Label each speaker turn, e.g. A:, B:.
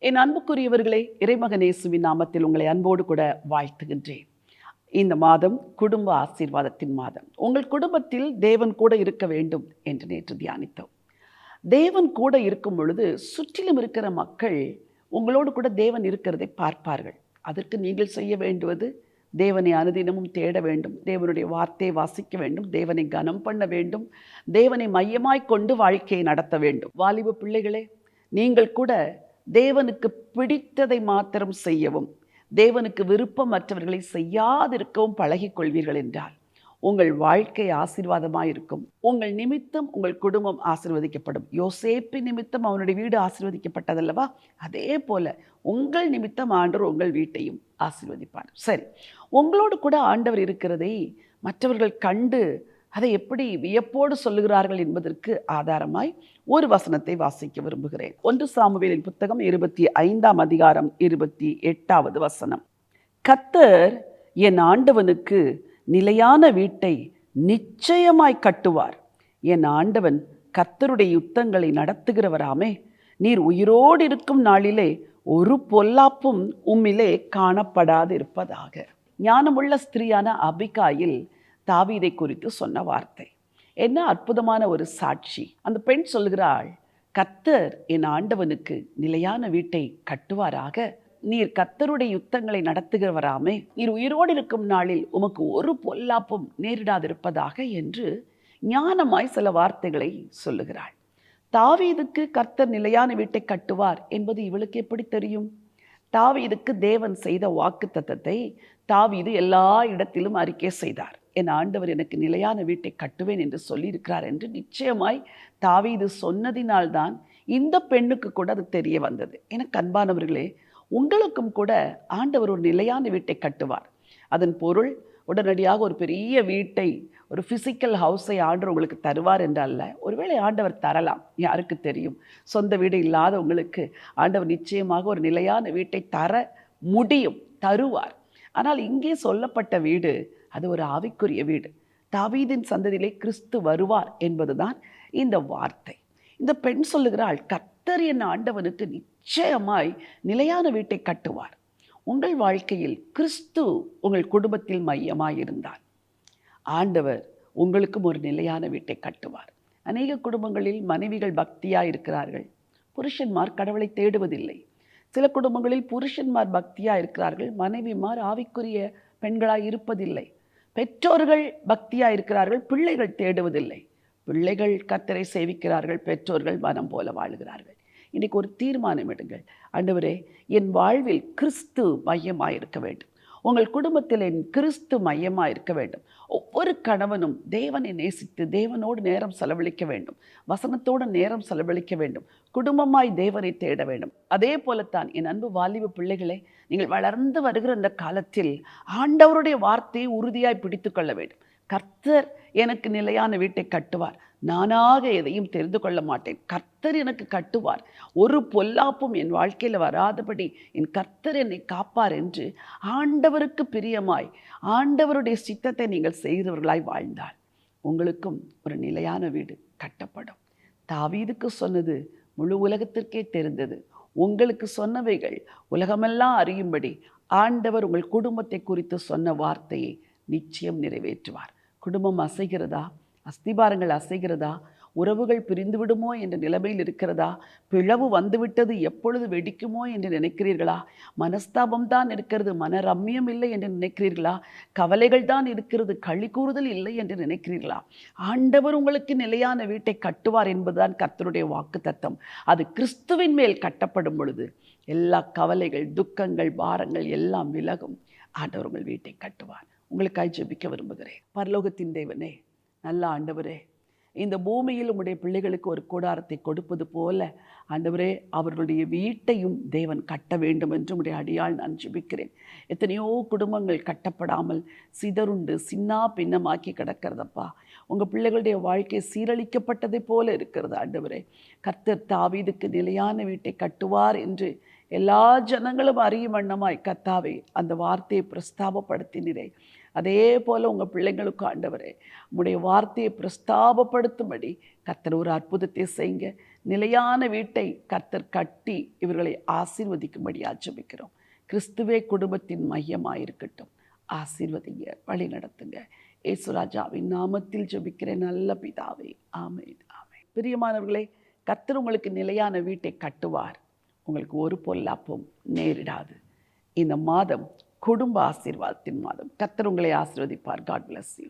A: என் அன்புக்குரியவர்களே இறைமகனேசுவின் நாமத்தில் உங்களை அன்போடு கூட வாழ்த்துகின்றேன். இந்த மாதம் குடும்ப ஆசீர்வாதத்தின் மாதம். உங்கள் குடும்பத்தில் தேவன் கூட இருக்க வேண்டும் என்று நேற்று தியானித்தோம். தேவன் கூட இருக்கும் பொழுது சுற்றிலும் இருக்கிற மக்கள் உங்களோடு கூட தேவன் இருக்கிறதை பார்ப்பார்கள். அதற்கு நீங்கள் செய்ய வேண்டுவது தேவனை அனுதினமும் தேட வேண்டும். தேவனுடைய வார்த்தையை வாசிக்க வேண்டும். தேவனை கனம் பண்ண வேண்டும். தேவனை மையமாய் கொண்டு வாழ்க்கையை நடத்த வேண்டும். வாலிப பிள்ளைகளே நீங்கள் கூட தேவனுக்கு பிடித்ததை மாத்திரம் செய்யவும் தேவனுக்கு விருப்பம் மற்றவர்களை செய்யாதிருக்கவும் பழகிக்கொள்வீர்கள் என்றால் உங்கள் வாழ்க்கை ஆசீர்வாதமாக இருக்கும். உங்கள் நிமித்தம் உங்கள் குடும்பம் ஆசீர்வதிக்கப்படும். யோசேப்பின் நிமித்தம் அவனுடைய வீடு ஆசீர்வதிக்கப்பட்டதல்லவா? அதே போல உங்கள் நிமித்தம் ஆண்டவர் உங்கள் வீட்டையும் ஆசீர்வதிப்பார். சரி உங்களோடு கூட ஆண்டவர் இருக்கிறதை மற்றவர்கள் கண்டு அதை எப்படி வியப்போடு சொல்லுகிறார்கள் என்பதற்கு ஆதாரமாய் ஒரு வசனத்தை வாசிக்க விரும்புகிறேன். ஒன்று சாமுவேலின் புத்தகம் இருபத்தி ஐந்தாம் அதிகாரம் இருபத்தி எட்டாவது வசனம். கத்தர் என் ஆண்டவனுக்கு நிலையான வீட்டை நிச்சயமாய் கட்டுவார். என் ஆண்டவன் கத்தருடைய யுத்தங்களை நடத்துகிறவராமே. நீர் உயிரோடு இருக்கும் நாளிலே ஒரு பொல்லாப்பும் உம்மிலே காணப்படாதிருப்பதாக. ஞானமுள்ள ஸ்திரீயான அபிகாயில் தாவீதை குறித்து சொன்ன வார்த்தை. என்ன அற்புதமான ஒரு சாட்சி. அந்த பெண் சொல்கிறாள் கத்தர் என் ஆண்டவனுக்கு நிலையான வீட்டை கட்டுவாராக. நீர் கத்தருடைய யுத்தங்களை நடத்துகிறவராமே. நீர் உயிரோடு இருக்கும் நாளில் உமக்கு ஒரு பொல்லாப்பும் நேரிடாதிருப்பதாக என்று ஞானமாய் சில வார்த்தைகளை சொல்லுகிறாள். தாவீதுக்கு கர்த்தர் நிலையான வீட்டை கட்டுவார் என்பது இவளுக்கு எப்படி தெரியும்? தாவீதுக்கு தேவன் செய்த வாக்கு தத்தத்தை தாவீது எல்லா இடத்திலும் அறிக்கை செய்தார். என் ஆண்டவர் எனக்கு நிலையான வீட்டை கட்டுவேன் என்று சொல்லியிருக்கிறார் என்று நிச்சயமாய் தாவீது சொன்னதினால்தான் இந்த பெண்ணுக்கு கூட அது தெரிய வந்தது. எனக்கு அன்பானவர்களே உங்களுக்கும் கூட ஆண்டவர் ஒரு நிலையான வீட்டை கட்டுவார். அதன் பொருள் உடனடியாக ஒரு பெரிய வீட்டை ஒரு ஃபிசிக்கல் ஹவுஸை ஆண்டவர் உங்களுக்கு தருவார் என்றல்ல ஒருவேளை ஆண்டவர் தரலாம் யாருக்கு தெரியும்? சொந்த வீடு இல்லாதவங்களுக்கு ஆண்டவர் நிச்சயமாக ஒரு நிலையான வீட்டை தர முடியும் தருவார். ஆனால் இங்கே சொல்லப்பட்ட வீடு அது ஒரு ஆவிக்குரிய வீடு. தாவீதின் சந்ததியிலே கிறிஸ்து வருவார் என்பதுதான் இந்த வார்த்தை. இந்த பெண் சொல்லுகிறாள் கத்தர் என் ஆண்டவனுக்கு நிச்சயமாய் நிலையான வீட்டை கட்டுவார். உங்கள் வாழ்க்கையில் கிறிஸ்து உங்கள் குடும்பத்தில் மையமாய் இருந்தால் ஆண்டவர் உங்களுக்கும் ஒரு நிலையான வீட்டை கட்டுவார். அநேக குடும்பங்களில் மனைவிகள் பக்தியாக இருக்கிறார்கள் புருஷன்மார் கடவுளை தேடுவதில்லை. சில குடும்பங்களில் புருஷன்மார் பக்தியாக இருக்கிறார்கள் மனைவிமார் ஆவிக்குரிய பெண்களாக இருப்பதில்லை பெற்றோர்கள் பக்தியாக இருக்கிறார்கள் பிள்ளைகள் தேடுவதில்லை. பிள்ளைகள் கத்தரை சேவிக்கிறார்கள் பெற்றோர்கள் மனம் போல வாழுகிறார்கள். இன்றைக்கு ஒரு தீர்மானம் எடுங்கள். ஆண்டவரே என் வாழ்வில் கிறிஸ்து மையமாக இருக்க வேண்டும். உங்கள் குடும்பத்தில் என் கிறிஸ்து மையமாக இருக்க வேண்டும். ஒவ்வொரு கணவனும் தேவனை நேசித்து தேவனோடு நேரம் செலவழிக்க வேண்டும். வசனத்தோடு நேரம் செலவழிக்க வேண்டும். குடும்பமாய் தேவனை தேட வேண்டும். அதே போலத்தான் என் அன்பு வாலிப பிள்ளைகளே நீங்கள் வளர்ந்து வருகிற இந்த காலத்தில் ஆண்டவருடைய வார்த்தையை உறுதியாய் பிடித்து கொள்ள வேண்டும். கர்த்தர் எனக்கு நிலையான வீட்டை கட்டுவார். நானாக எதையும் தெரிந்து கொள்ள மாட்டேன். கர்த்தர் எனக்கு கட்டுவார். ஒரு பொல்லாப்பும் என் வாழ்க்கையில் வராதபடி என் கர்த்தர் என்னை காப்பார் என்று ஆண்டவருக்கு பிரியமாய் ஆண்டவருடைய சித்தத்தை நீங்கள் செய்கிறவர்களாய் வாழ்ந்தால் உங்களுக்கும் ஒரு நிலையான வீடு கட்டப்படும். தாவீதுக்கு சொன்னது முழு உலகத்திற்கே தெரிந்தது. உங்களுக்கு சொன்னவைகள் உலகமெல்லாம் அறியும்படி ஆண்டவர் உங்கள் குடும்பத்தை குறித்து சொன்ன வார்த்தையை நிச்சயம் நிறைவேற்றுவார். குடும்பம் அசைகிறதா? அஸ்திபாரங்கள் அசைகிறதா? உறவுகள் பிரிந்துவிடுமோ என்ற நிலைமையில் இருக்கிறதா? பிளவு வந்துவிட்டது எப்பொழுது வெடிக்குமோ என்று நினைக்கிறீர்களா? மனஸ்தாபம் தான் இருக்கிறது மன ரம்மியம் இல்லை என்று நினைக்கிறீர்களா? கவலைகள் தான் இருக்கிறது களி கூறுதல் இல்லை என்று நினைக்கிறீர்களா? ஆண்டவர் உங்களுக்கு நிலையான வீட்டை கட்டுவார் என்பதுதான் கர்த்தருடைய வாக்கு தத்தம் அது கிறிஸ்துவின் மேல் கட்டப்படும் பொழுது எல்லா கவலைகள் துக்கங்கள் பாரங்கள் எல்லாம் விலகும். ஆண்டவர் உங்கள் வீட்டை கட்டுவார். உங்களுக்காய் ஜெபிக்க விரும்புகிறேன். பரலோகத்தின் தேவனே நல்ல ஆண்டவரே இந்த பூமியில் உம்முடைய பிள்ளைகளுக்கு ஒரு கூடாரத்தை கொடுப்பது போல ஆண்டவரே அவர்களுடைய வீட்டையும் தேவன் கட்ட வேண்டும் என்று உடைய அடியால் நான் ஜிபிக்கிறேன். எத்தனையோ குடும்பங்கள் கட்டப்படாமல் சிதறுண்டு சின்னா பின்னமாக்கி கிடக்கிறதப்பா. உங்கள் பிள்ளைகளுடைய வாழ்க்கை சீரழிக்கப்பட்டதை போல இருக்கிறது ஆண்டவரே. கர்த்தர் தாவீதுக்கு நிலையான வீட்டை கட்டுவார் என்று எல்லா ஜனங்களும் அறியும் வண்ணமாய் கத்தாவே அந்த வார்த்தையை பிரஸ்தாபப்படுத்தினரே. அதே போல் உங்கள் பிள்ளைங்களுக்கு ஆண்டவரே உங்களுடைய வார்த்தையை பிரஸ்தாபப்படுத்தும்படி கர்த்தர் ஒரு அற்புதத்தை செய்யுங்க. நிலையான வீட்டை கர்த்தர் கட்டி இவர்களை ஆசீர்வதிக்கும்படி ஆச்சமிக்கிறோம் கிறிஸ்துவே குடும்பத்தின் மையமாக இருக்கட்டும் ஆசீர்வதிங்க வழி நடத்துங்க. ஏசுராஜாவின் நாமத்தில் ஜெபிக்கிற நல்ல பிதாவே ஆமை ஆமை பிரியமானவர்களே கர்த்தர் உங்களுக்கு நிலையான வீட்டை கட்டுவார். உங்களுக்கு ஒரு பொல்லாப்பும் நேரிடாது. இந்த மாதம் குடும்ப ஆசீர்வாதத்தின் மாதம். கத்தர் உங்களை ஆசீர்வதிப்பார். God bless you